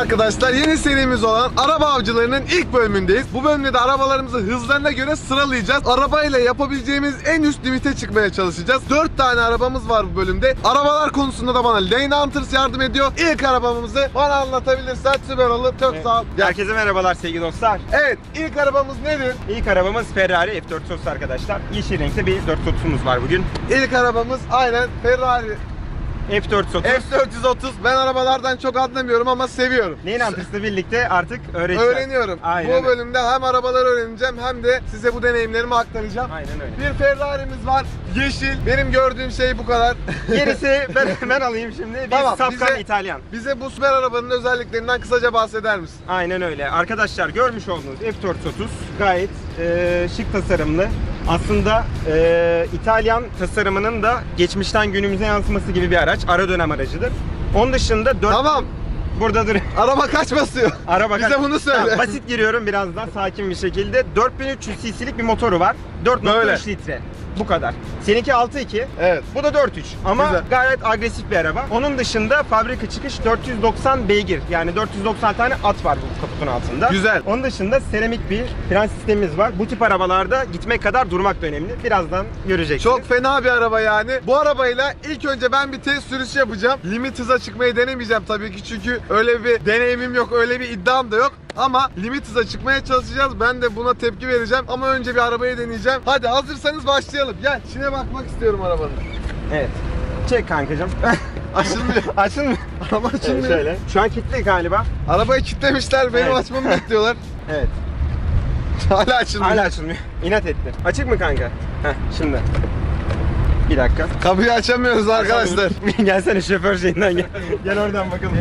arkadaşlar yeni serimiz olan Araba Avcılarının ilk bölümündeyiz. Bu bölümde de arabalarımızı hızlarına göre sıralayacağız. Arabayla yapabileceğimiz en üst limite çıkmaya çalışacağız. 4 tane arabamız var bu bölümde. Arabalar konusunda da bana Lane Hunters yardım ediyor. İlk arabamızı bana anlatabilirsen süper olur. Çok sağ ol. Gel. Herkese merhabalar sevgili dostlar. Evet ilk arabamız nedir? İlk arabamız Ferrari F430 arkadaşlar. Yeşil renkte bir 430'umuz var bugün. İlk arabamız aynen Ferrari F430. F430. Ben arabalardan çok anlamıyorum ama seviyorum. Lane Hunters'la birlikte artık öğreteceğiz. Öğreniyorum. Aynen. Bu bölümde hem arabaları öğreneceğim hem de size bu deneyimlerimi aktaracağım. Aynen öyle. Bir Ferrari'miz var. Yeşil. Benim gördüğüm şey bu kadar. Gerisi ben, ben alayım şimdi. Bir Tamam, Safkan bize- İtalyan. Bize bu süper arabanın özelliklerinden kısaca bahseder misin? Aynen öyle. Arkadaşlar görmüş olduğunuz F430 gayet e, şık tasarımlı. Aslında e, İtalyan tasarımının da geçmişten günümüze yansıması gibi bir araç. Ara dönem aracıdır. Onun dışında 4 Tamam. burada dur. Araba kaç basıyor? Araba Bize kaç- bunu söyle. Tamam, basit giriyorum birazdan sakin bir şekilde. 4300 cc'lik bir motoru var. 4.3 Böyle. litre. Bu kadar. Seninki 6.2. Evet. Bu da 4.3 ama Güzel. gayet agresif bir araba. Onun dışında fabrika çıkış 490 beygir. Yani 490 tane at var bu kaputun altında. Güzel. Onun dışında seramik bir fren sistemimiz var. Bu tip arabalarda gitmek kadar durmak da önemli. Birazdan göreceksiniz. Çok fena bir araba yani. Bu arabayla ilk önce ben bir test sürüşü yapacağım. Limit hıza çıkmayı denemeyeceğim tabii ki çünkü öyle bir deneyimim yok, öyle bir iddiam da yok. Ama limit hıza çıkmaya çalışacağız. Ben de buna tepki vereceğim. Ama önce bir arabayı deneyeceğim. Hadi hazırsanız başlayalım. Gel içine bakmak istiyorum arabanın. Evet. Çek kankacığım. Açılmıyor. Açılmıyor. Araba Evet, açılmıyor. şöyle. Şu an kilitli galiba. Arabayı kilitlemişler. Benim Evet. açmamı bekliyorlar. Evet. Hala açılmıyor. Hala açılmıyor. İnat etti. Açık mı kanka? Heh, şimdi. Bir dakika. Kapıyı açamıyoruz arkadaşlar. Gelsene şoför şeyinden gel. gel oradan bakalım. Ta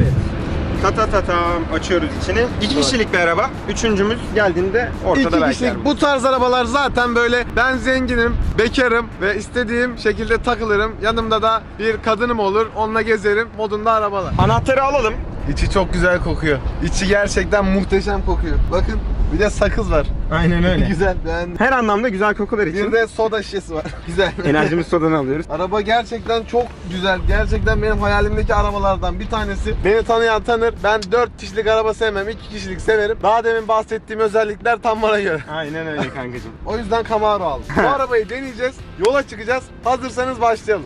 ta ta tam açıyoruz içini. İki kişilik bir araba. Üçüncümüz geldiğinde ortada İki belki. kişilik bu tarz arabalar zaten böyle ben zenginim, bekarım ve istediğim şekilde takılırım. Yanımda da bir kadınım olur, onunla gezerim modunda arabalar. Anahtarı alalım. İçi çok güzel kokuyor. İçi gerçekten muhteşem kokuyor. Bakın bir de sakız var. Aynen güzel beğendim. Her anlamda güzel kokular için. Bir de soda şişesi var. güzel. Enerjimiz sodanı alıyoruz. Araba gerçekten çok güzel. Gerçekten benim hayalimdeki arabalardan bir tanesi. Beni tanıyan tanır. Ben 4 kişilik araba sevmem. 2 kişilik severim. Daha demin bahsettiğim özellikler tam bana göre. Aynen öyle kankacığım. O yüzden Camaro aldım. Bu arabayı deneyeceğiz. Yola çıkacağız. Hazırsanız başlayalım.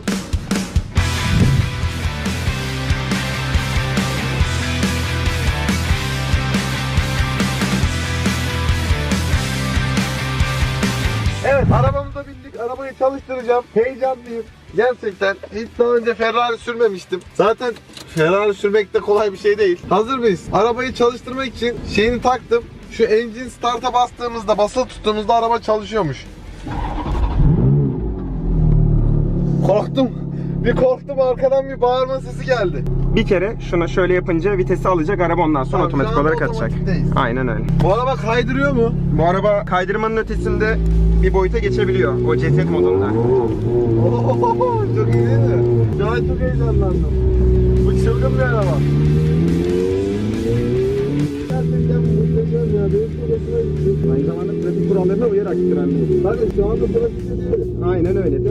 Evet arabamıza bindik. Arabayı çalıştıracağım. Heyecanlıyım. Gerçekten hiç daha önce Ferrari sürmemiştim. Zaten Ferrari sürmek de kolay bir şey değil. Hazır mıyız? Arabayı çalıştırmak için şeyini taktım. Şu engine start'a bastığımızda, basılı tuttuğumuzda araba çalışıyormuş. Korktum. Bir korktum arkadan bir bağırma sesi geldi. Bir kere şuna şöyle yapınca vitesi alacak araba ondan sonra Tamam, otomatik olarak atacak. Aynen öyle. Bu araba kaydırıyor mu? Bu araba kaydırmanın ötesinde bir boyuta geçebiliyor o ceset modunda. Oo, çok iyi değil mi? Şu an çok heyecanlandım. Bu çılgın bir araba. Gerçekten muhteşem ya. Benim çok hoşuma gitti. Aynı zamanda trafik kurallarına uyarak süren bir Tabii şu anda trafikte değilim. Aynen öyle. An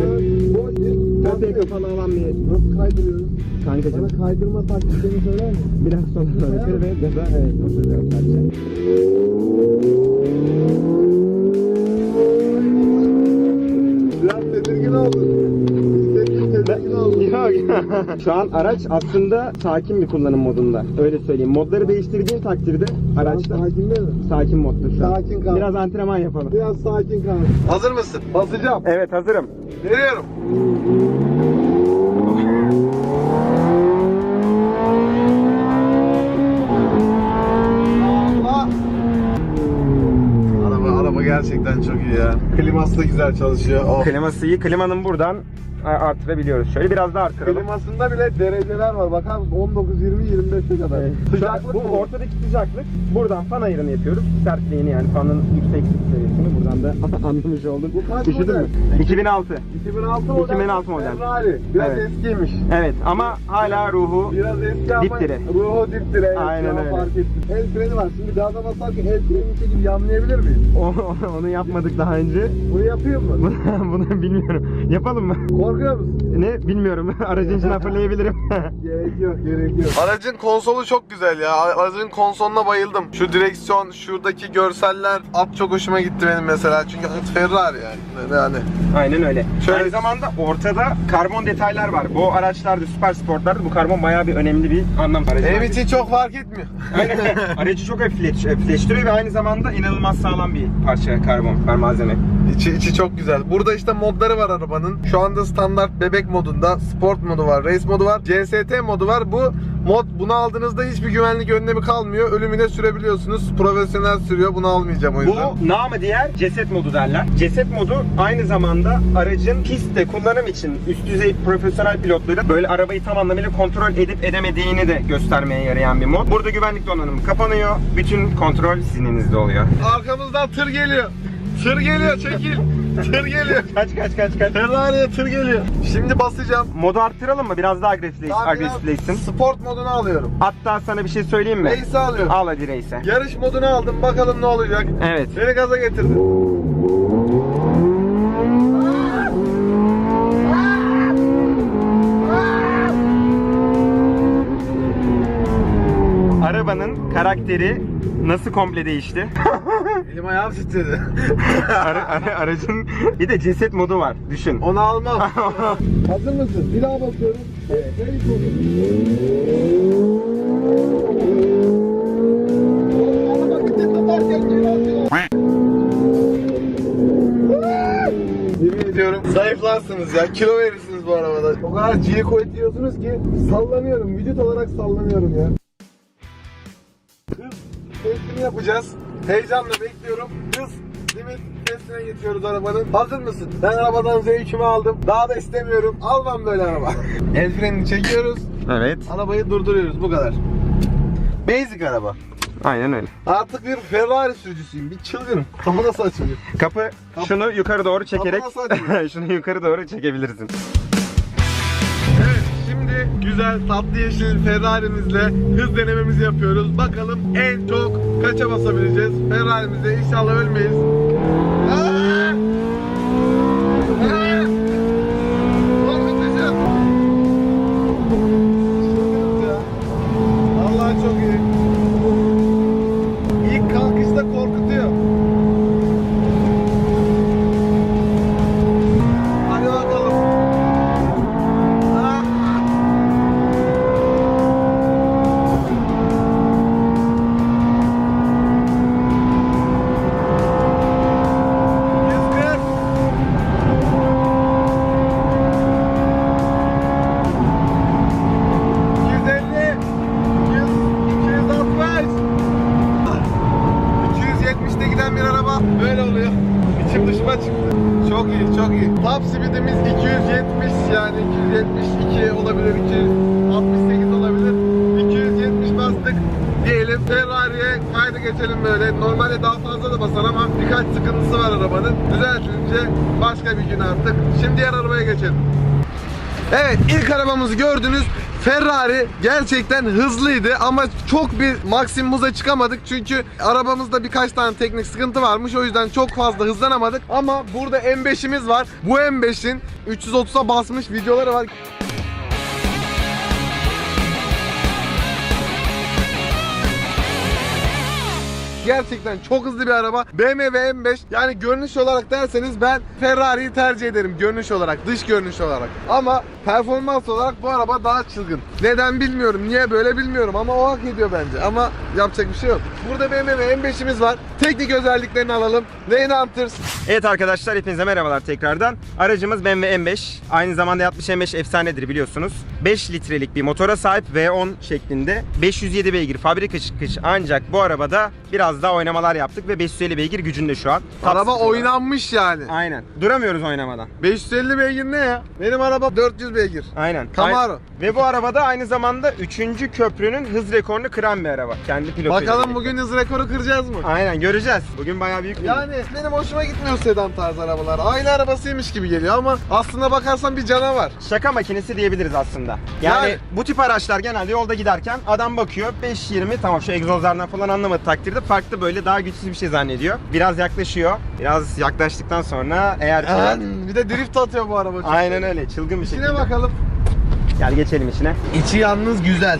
boş bir kapalı alan bir Nasıl kaydırıyoruz? kankacığım. Bana kaydırma taktiklerini söyler misin? Biraz sonra öğretir ve gaza evet oturuyorum sadece. Şu an araç aslında sakin bir kullanım modunda. Öyle söyleyeyim. Modları değiştirdiğin takdirde araçta Sakin değil mi? sakin modda şu an. Sakin kal. Biraz antrenman yapalım. Biraz sakin kal. Hazır mısın? Basacağım. Evet hazırım. Veriyorum. Gerçekten çok iyi ya. Kliması da güzel çalışıyor. Oh. Kliması iyi. Klimanın buradan a- arttırabiliyoruz. Şöyle biraz daha arttıralım. Klimasında bile dereceler var. Bakar mısın? 19, 20, 25'e kadar. Evet. Sıcaklık bu mı? ortadaki sıcaklık. Buradan fan ayarını yapıyoruz. Sertliğini yani fanın yükseklik seviyesini buradan da anlamış olduk. Bu kaç Üşüdün model? mü? 2006. 2006 model. 2006 model. Ferrari. Biraz Evet. eskiymiş. Evet ama hala ruhu Biraz eski ama Dipdiri. ruhu dipdiri. Evet, Aynen öyle. Fark ettim. El freni var. Şimdi gaza basarken el freni gibi yanlayabilir miyim? O- onu yapmadık daha önce. Bunu yapayım mı? Bunu, bilmiyorum. Yapalım mı? Korna Korkuyor musun? Ne bilmiyorum. Aracın içine fırlayabilirim. Gerek yok, gerek yok. Aracın konsolu çok güzel ya. Aracın konsoluna bayıldım. Şu direksiyon, şuradaki görseller, at çok hoşuma gitti benim mesela. Çünkü at Ferrari yani. Yani. Aynen öyle. Şöyle- Aynı zamanda ortada karbon detaylar var. Bu araçlarda, süper sportlarda bu karbon bayağı bir önemli bir anlam. Aracın Benim için çok fark etmiyor. Aynen. Aracı çok hafifleştiriyor ve aynı zamanda inanılmaz sağlam bir parça karbon bir malzeme. İçi, içi çok güzel. Burada işte modları var arabanın. Şu anda standart bebek modunda, sport modu var, race modu var, CST modu var. Bu mod bunu aldığınızda hiçbir güvenlik önlemi kalmıyor. Ölümüne sürebiliyorsunuz. Profesyonel sürüyor. Bunu almayacağım o yüzden. Bu namı diğer ceset modu derler. Ceset modu aynı zamanda aracın pistte kullanım için üst düzey profesyonel pilotların böyle arabayı tam anlamıyla kontrol edip edemediğini de göstermeye yarayan bir mod. Burada güvenlik donanımı kapanıyor. Bütün kontrol sizin elinizde oluyor. Arkamızdan tır geliyor. Tır geliyor çekil. Tır geliyor. Kaç kaç kaç kaç. Ferrari'ye tır geliyor. Şimdi basacağım. Modu arttıralım mı? Biraz daha agresifleş, Daha biraz agresifleşsin. Sport modunu alıyorum. Hatta sana bir şey söyleyeyim mi? Race'i alıyorum. Al hadi reise. Yarış modunu aldım. Bakalım ne olacak. Evet. Beni gaza getirdi. Arabanın karakteri nasıl komple değişti? Elim ayağım titredi. Ara- ara- aracın bir de ceset modu var. Düşün. Onu almam. Hazır mısın? Bir daha basıyorum. Evet. Yemin ediyorum zayıflarsınız ya. Kilo verirsiniz bu arabada. O kadar G kuvvet diyorsunuz ki sallanıyorum. Vücut olarak sallanıyorum ya. Testini yapacağız. Heyecanla bekliyorum. Hız limit testine geçiyoruz arabanın. Hazır mısın? Ben arabadan zevkimi aldım. Daha da istemiyorum. Almam böyle araba. El frenini çekiyoruz. Evet. Arabayı durduruyoruz. Bu kadar. Basic araba. Aynen öyle. Artık bir Ferrari sürücüsüyüm. Bir çılgınım. Kafa nasıl açılıyor? Kapı şunu yukarı doğru çekerek Kapı nasıl açılıyor? şunu yukarı doğru çekebilirsin. Güzel tatlı yeşil Ferrari'mizle hız denememizi yapıyoruz. Bakalım en çok kaça basabileceğiz? Ferrari'mizle inşallah ölmeyiz. Evet ilk arabamızı gördünüz. Ferrari gerçekten hızlıydı ama çok bir maksimum hıza çıkamadık çünkü arabamızda birkaç tane teknik sıkıntı varmış o yüzden çok fazla hızlanamadık ama burada M5'imiz var. Bu M5'in 330'a basmış videoları var. Gerçekten çok hızlı bir araba. BMW M5 yani görünüş olarak derseniz ben Ferrari'yi tercih ederim görünüş olarak, dış görünüş olarak. Ama performans olarak bu araba daha çılgın. Neden bilmiyorum, niye böyle bilmiyorum ama o hak ediyor bence. Ama yapacak bir şey yok. Burada BMW M5'imiz var. Teknik özelliklerini alalım. Lane Hunters. Evet arkadaşlar hepinize merhabalar tekrardan. Aracımız BMW M5. Aynı zamanda 60 M5 efsanedir biliyorsunuz. 5 litrelik bir motora sahip V10 şeklinde. 507 beygir fabrika çıkış ancak bu arabada biraz daha oynamalar yaptık ve 550 beygir gücünde şu an. Araba speed oynanmış yani. Aynen. Duramıyoruz oynamadan. 550 beygir ne ya? Benim araba 400 beygir. Aynen. Camaro. Ve bu arabada aynı zamanda 3. köprünün hız rekorunu kıran bir araba. Kendi pilotuyla Bakalım bugün hız rekoru kıracağız mı? Aynen göreceğiz. Bugün bayağı büyük bir Yani benim hoşuma gitmiyor sedan tarzı arabalar. Aile arabasıymış gibi geliyor ama aslına bakarsan bir canavar. şaka makinesi diyebiliriz aslında. Yani, Yani- bu tip araçlar genelde yolda giderken adam bakıyor 5-20 tamam şu egzozlardan falan anlamadı takdirde farklı böyle daha güçsüz bir şey zannediyor. Biraz yaklaşıyor. Biraz yaklaştıktan sonra eğer ki... Yani bir de drift atıyor bu araba. Aynen öyle çılgın bir şekilde. İçine bakalım. Gel geçelim içine. İçi yalnız güzel.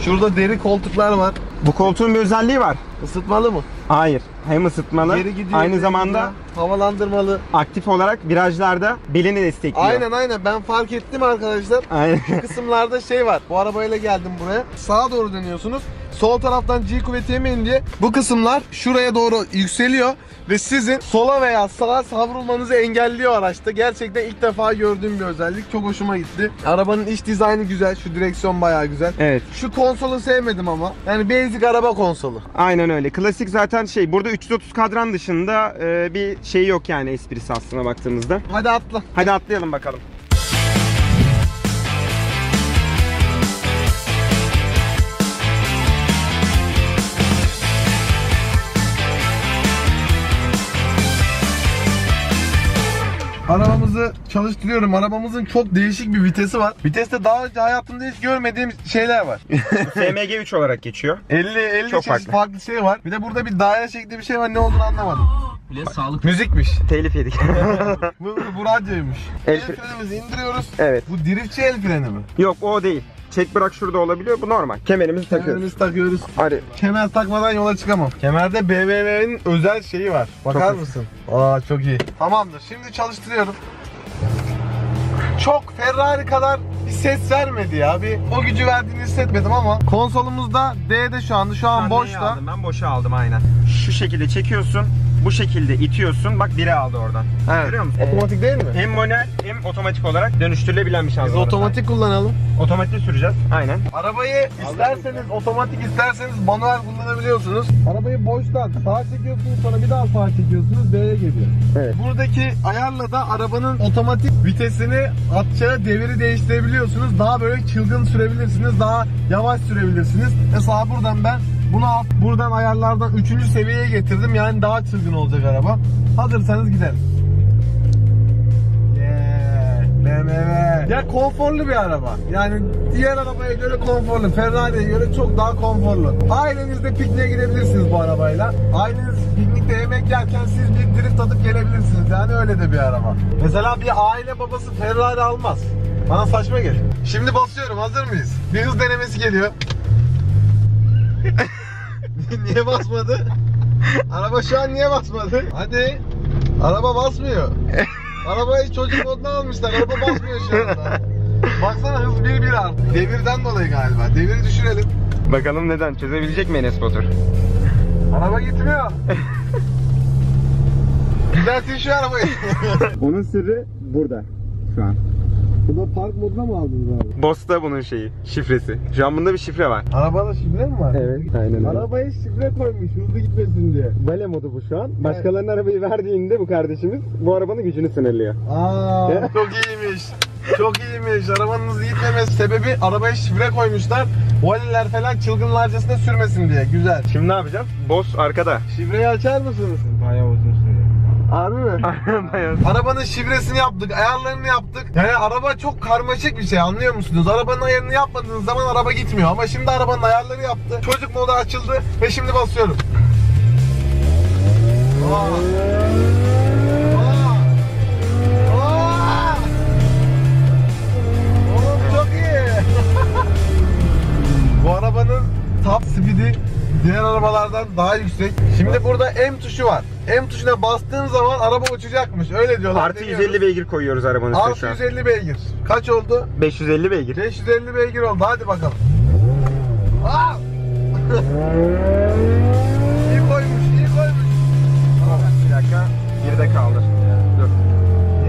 Şurada deri koltuklar var. Bu koltuğun bir özelliği var. Isıtmalı mı? Hayır. Hem ısıtmalı Geri gidiyor. aynı geri zamanda gidiyor. havalandırmalı. aktif olarak virajlarda belini destekliyor. Aynen aynen ben fark ettim arkadaşlar. Aynen. kısımlarda şey var. Bu arabayla geldim buraya. Sağa doğru dönüyorsunuz. Sol taraftan G kuvveti yemeyin diye bu kısımlar şuraya doğru yükseliyor ve sizin sola veya sağa savrulmanızı engelliyor araçta. Gerçekten ilk defa gördüğüm bir özellik. Çok hoşuma gitti. Arabanın iç dizaynı güzel. Şu direksiyon bayağı güzel. Evet. Şu konsolu sevmedim ama. Yani basic araba konsolu. Aynen öyle. Klasik zaten şey burada 330 kadran dışında e, bir şey yok yani esprisi aslına baktığımızda. Hadi atla. Hadi atlayalım bakalım. Arabamızı çalıştırıyorum. Arabamızın çok değişik bir vitesi var. Viteste daha önce hayatımda hiç görmediğim şeyler var. FMG 3 olarak geçiyor. 50 50 Çok çeşit farklı. farklı. şey var. Bir de burada bir daire şekli bir şey var. Ne olduğunu anlamadım. Bile sağlık. Müzikmiş. Telif yedik. bu, bu radyoymuş. El El, fre- frenimizi indiriyoruz. evet. Bu driftçi el freni mi? Yok o değil. Çek bırak şurada olabiliyor. Bu normal. Kemerimizi takıyoruz. Kemerimizi takıyoruz. Hadi. Kemer takmadan yola çıkamam. Kemerde BMW'nin özel şeyi var. Bakar Çok- mısın? Aa çok iyi. Tamamdır. Şimdi çalıştırıyorum. Çok Ferrari kadar bir ses vermedi ya. Bir o gücü verdiğini hissetmedim ama konsolumuzda D'de şu anda. Şu an Ben neyi boşta. aldım? Ben boşa aldım aynen. Şu şekilde çekiyorsun. Bu şekilde itiyorsun. Bak biri aldı oradan. Evet. Görüyor musun? Otomatik değil mi? Hem manuel hem otomatik olarak dönüştürülebilen bir Biz şanzıman. otomatik kullanalım. Otomatik süreceğiz. Aynen. Arabayı isterseniz otomatik isterseniz manuel kullanabiliyorsunuz. Arabayı boştan sağa çekiyorsunuz sonra bir daha sağa çekiyorsunuz D'ye geliyor. Evet. Buradaki ayarla da arabanın otomatik vitesini atacağı deviri değiştirebiliyorsunuz. Daha böyle çılgın sürebilirsiniz. Daha yavaş sürebilirsiniz. Mesela buradan ben bunu al- buradan ayarlardan 3. seviyeye getirdim. Yani daha çılgın olacak araba. Hazırsanız gidelim. Yeah, BMW. Ya konforlu bir araba. Yani diğer arabaya göre konforlu. Ferrari'ye göre çok daha konforlu. Ailenizle pikniğe gidebilirsiniz bu arabayla. Aileniz piknikte yemek yerken siz bir drift atıp gelebilirsiniz. Yani öyle de bir araba. Mesela bir aile babası Ferrari almaz. Bana saçma geliyor. Şimdi basıyorum. Hazır mıyız? Bir hız denemesi geliyor. niye basmadı? Araba şu an niye basmadı? Hadi. Araba basmıyor. Arabayı çocuk moduna almışlar. Araba basmıyor şu anda. Baksana hız 1-1 artık. Devirden dolayı galiba. Deviri düşürelim. Bakalım neden? Çözebilecek mi Enes Batur? Araba gitmiyor. Düzeltin şu arabayı. Onun sırrı burada. Şu an. Burada park moduna mı aldınız abi? Boss'ta bunun şeyi, şifresi. Şu an bunda bir şifre var. Arabada şifre mi var? Evet, aynen Arabaya şifre koymuş hızlı gitmesin diye. Vale modu bu şu an. Başkalarının arabayı verdiğinde bu kardeşimiz bu arabanın gücünü sınırlıyor. Aa, çok iyiymiş. Çok iyiymiş. Arabanın hızlı gitmemesi sebebi arabaya şifre koymuşlar. Valiler falan çılgınlarcasına sürmesin diye. Güzel. Şimdi ne yapacağız? Boss arkada. Şifreyi açar mısınız? Bayağı uzun. Harbi mi? Arabanın şifresini yaptık, ayarlarını yaptık. Yani araba çok karmaşık bir şey anlıyor musunuz? Arabanın ayarını yapmadığınız zaman araba gitmiyor. Ama şimdi arabanın ayarları yaptı. Çocuk modu açıldı ve şimdi basıyorum. Aa. Bu arabanın top speed'i diğer arabalardan daha yüksek. Şimdi burada M tuşu var. M tuşuna bastığın zaman araba uçacakmış. Öyle diyorlar. Artı Deniyoruz. 150 beygir koyuyoruz arabanın üstüne Artı an. 150 beygir. Kaç oldu? 550 beygir. 550 beygir oldu. Hadi bakalım. Aa! iyi koymuş, iyi koymuş. Bir dakika. Geride kaldır. Dur.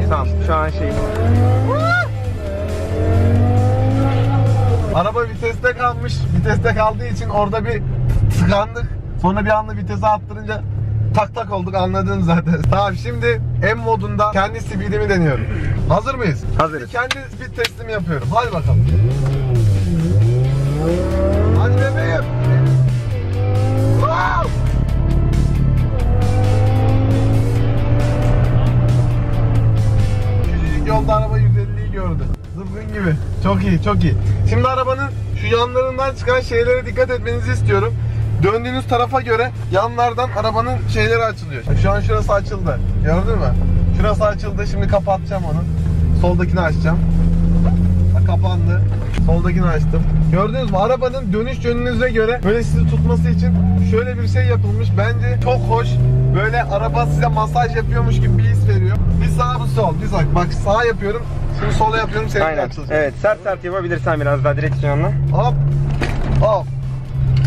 Tamam şu an şey. Araba viteste kalmış. Viteste kaldığı için orada bir Tıkandık. Sonra bir anda vitese attırınca tak tak olduk anladın zaten. Tamam şimdi M modunda kendi speedimi deniyorum. Hazır mıyız? Hazırız. Şimdi kendi speed testimi yapıyorum. Hadi bakalım. Hadi bebeğim. Wow! Yolda araba 150'yi gördü. Zıpkın gibi. Çok iyi, çok iyi. Şimdi arabanın şu yanlarından çıkan şeylere dikkat etmenizi istiyorum. Döndüğünüz tarafa göre yanlardan arabanın şeyleri açılıyor. Şu an şurası açıldı. Gördün mü? Şurası açıldı. Şimdi kapatacağım onu. Soldakini açacağım. Bak, Kapandı. Soldakini açtım. Gördünüz mü? Arabanın dönüş yönünüze göre böyle sizi tutması için şöyle bir şey yapılmış. Bence çok hoş. Böyle araba size masaj yapıyormuş gibi bir his veriyor. Bir sağ bir sol. Bir bak. Bak sağ yapıyorum. Şimdi sola yapıyorum. Seninki Aynen. açılacak. Evet sert sert yapabilirsen biraz daha direksiyonla. Hop. Hop.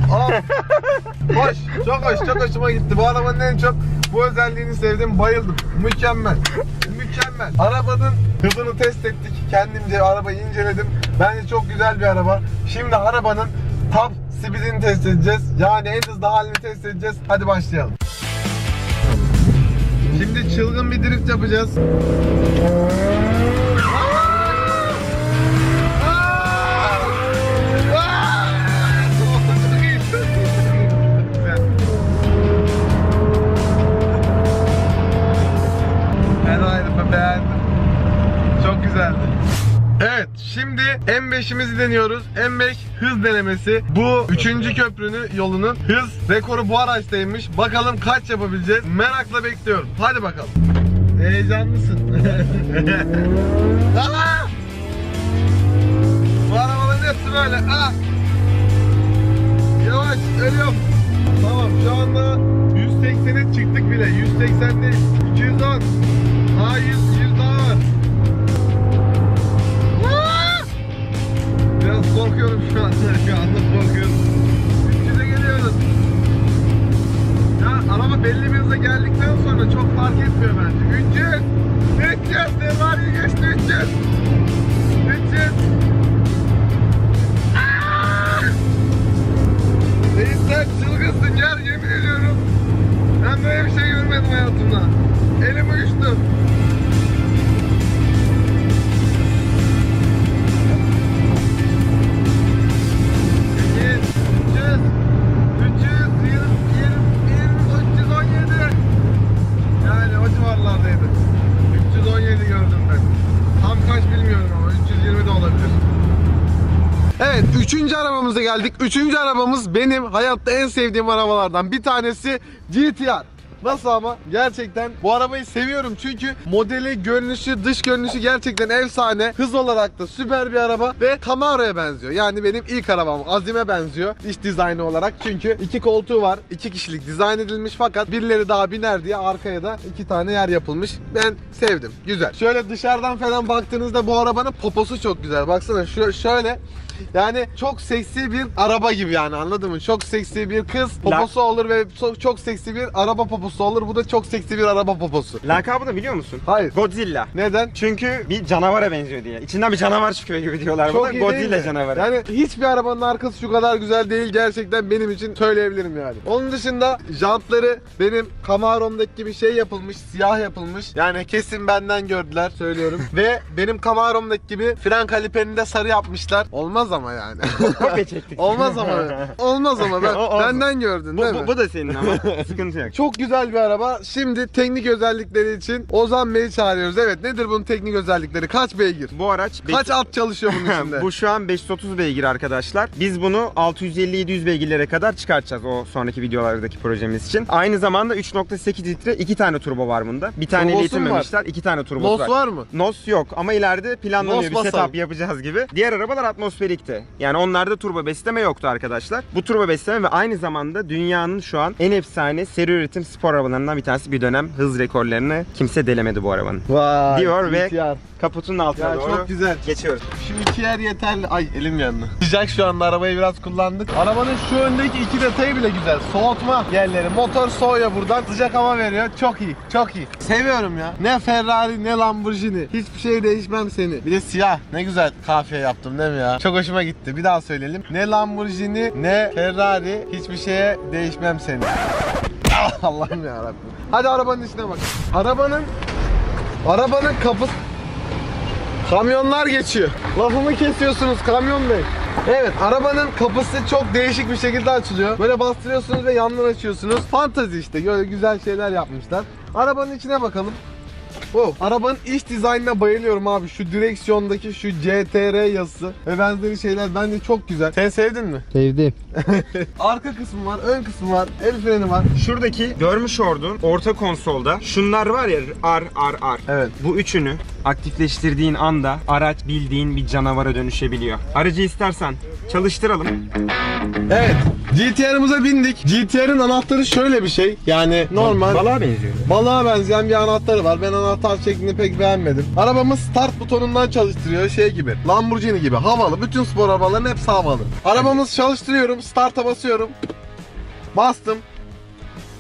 Hop. hoş. Çok hoş. Çok hoşuma gitti. Bu arabanın en çok bu özelliğini sevdim. Bayıldım. Mükemmel. Mükemmel. Arabanın hızını test ettik. Kendimce arabayı inceledim. Bence çok güzel bir araba. Şimdi arabanın top speedini test edeceğiz. Yani en hızlı halini test edeceğiz. Hadi başlayalım. Şimdi çılgın bir drift yapacağız. M5'imizi deniyoruz. M5 hız denemesi. Bu 3. köprünün yolunun hız rekoru bu araçtaymış. Bakalım kaç yapabileceğiz. Merakla bekliyorum. Hadi bakalım. Heyecanlısın. Aa! Bu arabaların hepsi böyle. Aa! Yavaş ölüyorum. Tamam şu anda 180'e çıktık bile. 180 değil. 210. üçüncü arabamıza geldik. Üçüncü arabamız benim hayatta en sevdiğim arabalardan bir tanesi GTR. Nasıl ama? Gerçekten bu arabayı seviyorum çünkü modeli, görünüşü, dış görünüşü gerçekten efsane. Hız olarak da süper bir araba ve Camaro'ya benziyor. Yani benim ilk arabam Azim'e benziyor iç dizaynı olarak. Çünkü iki koltuğu var, iki kişilik dizayn edilmiş fakat birileri daha biner diye arkaya da iki tane yer yapılmış. Ben sevdim. Güzel. Şöyle dışarıdan falan baktığınızda bu arabanın poposu çok güzel. Baksana şöyle yani çok seksi bir araba gibi yani anladın mı? Çok seksi bir kız poposu olur ve çok, çok seksi bir araba poposu olur. Bu da çok seksi bir araba poposu. Lakabını biliyor musun? Hayır. Godzilla. Neden? Çünkü bir canavara benziyor diye. İçinden bir canavar çıkıyor gibi diyorlar buna. Çok iyi değil Godzilla mi? canavarı. Yani hiçbir arabanın arkası şu kadar güzel değil gerçekten benim için söyleyebilirim yani. Onun dışında jantları benim Camaro'mdaki gibi şey yapılmış, siyah yapılmış. Yani kesin benden gördüler söylüyorum. Ve benim Camaro'mdaki gibi fren kaliperini de sarı yapmışlar. Olmaz ama yani. Kopya çektik. Olmaz ama. Olmaz ama. Ben, O- olsun. benden gördün bu, değil mi? bu, bu da senin ama. Sıkıntı yok. Çok güzel bir araba. Şimdi teknik özellikleri için Ozan Bey'i çağırıyoruz. Evet nedir bunun teknik özellikleri? Kaç beygir? Bu araç Kaç at çalışıyor bunun içinde? Bu şu an 530 beygir arkadaşlar. Biz bunu 650-700 beygirlere kadar çıkartacağız o sonraki videolardaki projemiz için. Aynı zamanda 3.8 litre iki tane turbo var bunda. Bir tane Turbosu yetinmemişler. iki tane turbo Nos var. var mı? Nos yok ama ileride planlanıyor Nos bir basalım. setup yapacağız gibi. Diğer arabalar atmosferikti. Yani onlarda turbo besleme yoktu arkadaşlar. Bu turbo besleme ve aynı zamanda dünyanın şu an en efsane seri üretim spor arabalarından bir tanesi bir dönem hız rekorlarını kimse delemedi bu arabanın. Vay. Diyor ve GTR. Kaputun altına Ya doğru çok güzel. geçiyoruz. Şu iki yer yeterli. Ay elim yandı. Sıcak şu anda arabayı biraz kullandık. Arabanın şu öndeki iki detayı bile güzel. Soğutma yerleri. Motor soğuyor buradan. Sıcak hava veriyor. Çok iyi. Çok iyi. Seviyorum ya. Ne Ferrari ne Lamborghini. Hiçbir şey değişmem seni. Bir de siyah. Ne güzel kafiye yaptım değil mi ya? Çok hoşuma gitti. Bir daha söyleyelim. Ne Lamborghini ne Ferrari. Hiçbir şeye değişmem seni. Ah, Allah'ım ya Rabbim. Hadi arabanın içine bak. Arabanın Arabanın kapısı Kamyonlar geçiyor. Lafımı kesiyorsunuz kamyon bey. Evet arabanın kapısı çok değişik bir şekilde açılıyor. Böyle bastırıyorsunuz ve yandan açıyorsunuz. Fantazi işte böyle güzel şeyler yapmışlar. Arabanın içine bakalım. Wow. Arabanın iç dizaynına bayılıyorum abi. Şu direksiyondaki şu CTR yazısı ve benzeri şeyler bence çok güzel. Sen sevdin mi? Sevdim. Arka kısmı var, ön kısmı var, el freni var. Şuradaki görmüş olduğun orta konsolda şunlar var ya R R R. Evet. Bu üçünü aktifleştirdiğin anda araç bildiğin bir canavara dönüşebiliyor. Aracı istersen çalıştıralım. Evet. GTR'ımıza bindik. GTR'ın anahtarı şöyle bir şey. Yani normal Balığa benziyor. balığa benzeyen bir anahtarı var. Ben anahtar şeklini pek beğenmedim. Arabamız start butonundan çalıştırıyor. Şey gibi. Lamborghini gibi. Havalı. Bütün spor arabaların hepsi havalı. Arabamızı çalıştırıyorum. Start'a basıyorum. Bastım.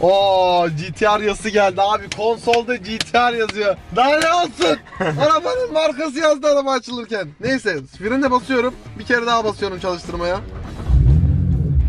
Oo GTR yazısı geldi abi. Konsolda GTR yazıyor. Daha ne olsun? Arabanın markası yazdı araba açılırken. Neyse frene basıyorum. Bir kere daha basıyorum çalıştırmaya.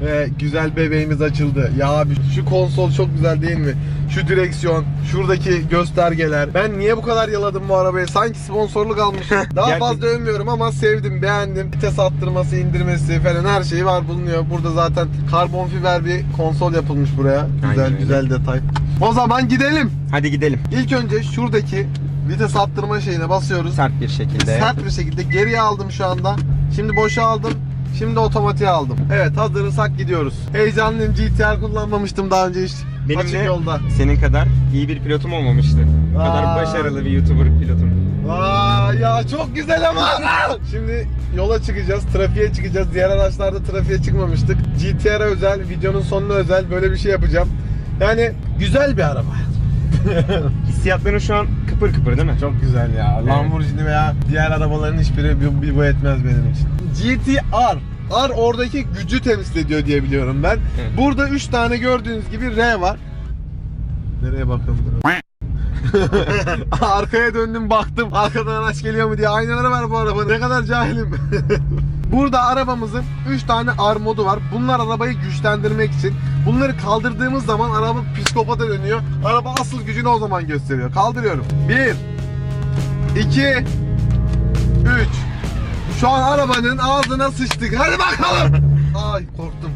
Ve güzel bebeğimiz açıldı. Ya abi şu konsol çok güzel değil mi? Şu direksiyon, şuradaki göstergeler. Ben niye bu kadar yaladım bu arabayı? Sanki sponsorluk almışım. Daha fazla övmüyorum ama sevdim, beğendim. Vites attırması, indirmesi falan her şeyi var bulunuyor. Burada zaten karbon fiber bir konsol yapılmış buraya. Güzel Aynen güzel detay. O zaman gidelim. Hadi gidelim. İlk önce şuradaki vites attırma şeyine basıyoruz. Sert bir şekilde. Sert bir şekilde geriye aldım şu anda. Şimdi boşa aldım. Şimdi otomatiğe aldım. Evet hazırsak gidiyoruz. Heyecanlıyım GTR kullanmamıştım daha önce hiç. Benim Açık de yolda. senin kadar iyi bir pilotum olmamıştı. Bu kadar Aa. başarılı bir YouTuber pilotum. Aa ya çok güzel ama. Şimdi yola çıkacağız, trafiğe çıkacağız. Diğer araçlarda trafiğe çıkmamıştık. GTR özel, videonun sonuna özel böyle bir şey yapacağım. Yani güzel bir araba. Hissiyatların şu an kıpır kıpır değil mi? Çok güzel ya. Lamborghini veya diğer arabaların hiçbiri bir, bir bu etmez benim için. GTR. R oradaki gücü temsil ediyor diye biliyorum ben. Evet. Burada 3 tane gördüğünüz gibi R var. Nereye bakalım? Arkaya döndüm baktım. Arkadan araç geliyor mu diye. Aynaları var bu arabanın. Ne kadar cahilim. Burada arabamızın 3 tane R modu var. Bunlar arabayı güçlendirmek için. Bunları kaldırdığımız zaman araba psikopata dönüyor. Araba asıl gücünü o zaman gösteriyor. Kaldırıyorum. 1 2 3 Şu an arabanın ağzına sıçtık. Hadi bakalım. Ay korktum.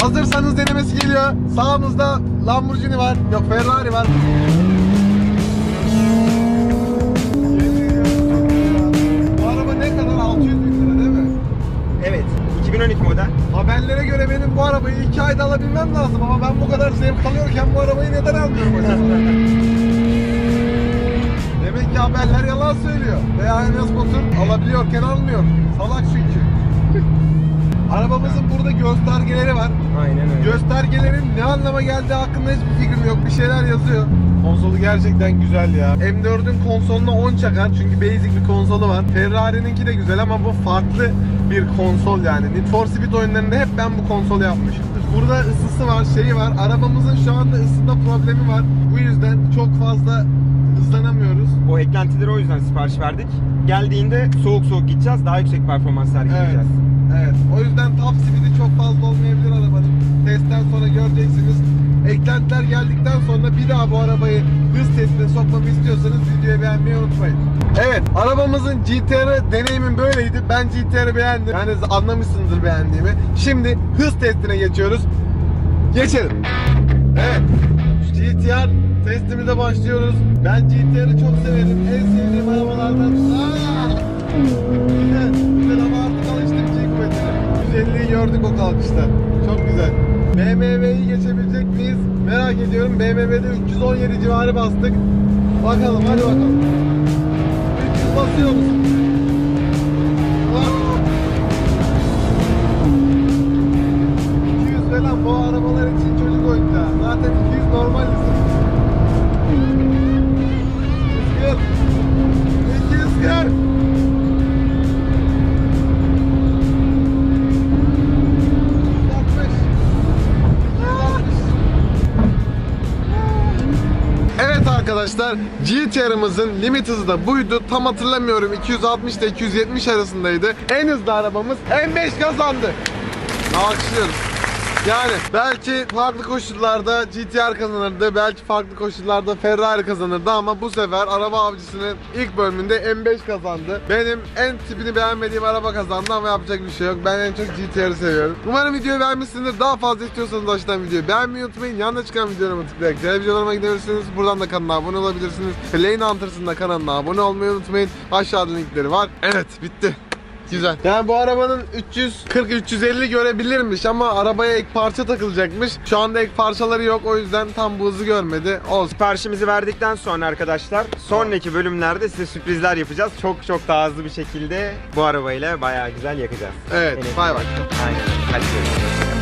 Hazırsanız denemesi geliyor. Sağımızda Lamborghini var. Yok Ferrari var. Bu araba ne kadar? 600 bin lira değil mi? Evet. 2012 model. Haberlere göre benim bu arabayı 2 ayda alabilmem lazım ama ben bu kadar zevk alıyorken bu arabayı neden almıyorum acaba? Demek ki haberler yalan söylüyor. Veya Enes Batur alabiliyorken almıyor. Salak çünkü. Arabamızın burada göstergeleri var. Aynen öyle. Göstergelerin ne anlama geldiği hakkında hiçbir fikrim yok. Bir şeyler yazıyor. Konsolu gerçekten güzel ya. M4'ün konsoluna 10 çakar çünkü basic bir konsolu var. Ferrari'ninki de güzel ama bu farklı bir konsol yani. Need for Speed oyunlarında hep ben bu konsolu yapmışımdır. Burada ısısı var, şeyi var. Arabamızın şu anda ısınma problemi var. Bu yüzden çok fazla hızlanamıyoruz. O eklentileri o yüzden sipariş verdik. Geldiğinde soğuk soğuk gideceğiz. Daha yüksek performans sergileyeceğiz. Evet. O yüzden top speed'i çok fazla olmayabilir arabanın. Testten sonra göreceksiniz. Eklentiler geldikten sonra bir daha bu arabayı hız testine sokmamı istiyorsanız videoyu beğenmeyi unutmayın. Evet, arabamızın GTR deneyimim böyleydi. Ben GTR'ı beğendim. Yani anlamışsınızdır beğendiğimi. Şimdi hız testine geçiyoruz. Geçelim. Evet. GTR testimize başlıyoruz. Ben GTR'ı çok severim. En sevdiğim arabalardan. Aa! Güzel, güzel ama artık alıştık G kuvvetine. Güzelliği gördük o kalkışta. Çok güzel. BMW'yi geçebilecek miyiz? Merak ediyorum. BMW'de 317 civarı bastık. Bakalım hadi bakalım. 300 basıyor musun? Arkadaşlar GTR'ımızın limit hızı da buydu. Tam hatırlamıyorum 260 ile 270 arasındaydı. En hızlı arabamız M5 kazandı. Alkışlıyoruz. Yani belki farklı koşullarda GTR kazanırdı, belki farklı koşullarda Ferrari kazanırdı ama bu sefer araba avcısının ilk bölümünde M5 kazandı. Benim en tipini beğenmediğim araba kazandı ama yapacak bir şey yok. Ben en çok GTR'ı seviyorum. Umarım videoyu beğenmişsinizdir. Daha fazla istiyorsanız aşağıdan videoyu beğenmeyi unutmayın. Yanında çıkan videolarıma tıklayarak diğer gidebilirsiniz. Buradan da kanala abone olabilirsiniz. Lane Hunters'ın da kanalına abone olmayı unutmayın. Aşağıda linkleri var. Evet bitti. Güzel. Yani bu arabanın 340-350 görebilirmiş ama arabaya ek parça takılacakmış. Şu anda ek parçaları yok o yüzden tam bu hızı görmedi. Olsun. Siparişimizi verdikten sonra arkadaşlar sonraki bölümlerde size sürprizler yapacağız. Çok çok daha hızlı bir şekilde bu arabayla bayağı güzel yakacağız. Evet, bay bay. Aynen. Hadi görüşürüz.